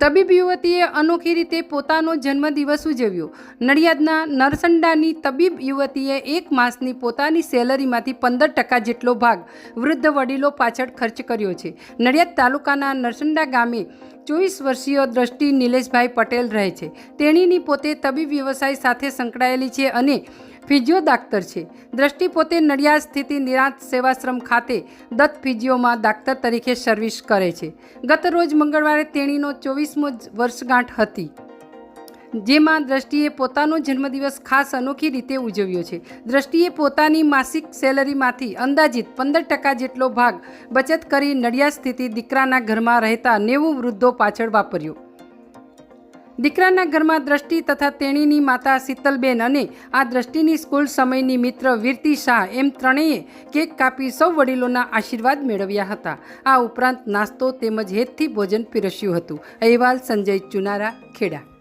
તબીબ યુવતીએ અનોખી રીતે પોતાનો જન્મદિવસ ઉજવ્યો. નડિયાદના નરસંડાની તબીબ યુવતીએ એક માસની પોતાની સેલરીમાંથી પંદર ટકા જેટલો ભાગ વૃદ્ધ વડીલો પાછળ ખર્ચ કર્યો છે. નડિયાદ તાલુકાના નરસંડા ગામે ચોવીસ વર્ષીય દ્રષ્ટિ નિલેશભાઈ પટેલ રહે છે. તેણીની પોતે તબીબ વ્યવસાય સાથે સંકળાયેલી છે અને ફિઝિયો ડાક્ટર છે. દ્રષ્ટિ પોતે નડિયાદ સ્થિત નિરાંત સેવાશ્રમ ખાતે દત્ત ફિજિયોમાં ડાક્ટર તરીકે સર્વિસ કરે છે. ગત રોજ મંગળવારે તેણીનો ચોવીસમો વર્ષગાંઠ હતી. જેમાં દ્રષ્ટિએ પોતાનો જન્મદિવસ ખાસ અનોખી રીતે ઉજવ્યો છે. દ્રષ્ટિએ પોતાની માસિક સેલરીમાંથી અંદાજિત પંદર ટકા જેટલો ભાગ બચત કરી નડિયાદ સ્થિતિ દીકરાના ઘરમાં રહેતા નેવું વૃદ્ધો પાછળ વાપર્યો. દીકરાના ઘરમાં દ્રષ્ટિ તથા તેણીની માતા શીતલબેન અને આ દ્રષ્ટિની સ્કૂલ સમયની મિત્ર વીરતી શાહ એમ ત્રણેય કેક કાપી સૌ વડીલોના આશીર્વાદ મેળવ્યા હતા. આ ઉપરાંત નાસ્તો તેમજ હેતથી ભોજન પીરસ્યું હતું. અહેવાલ સંજય ચુનારા, ખેડા.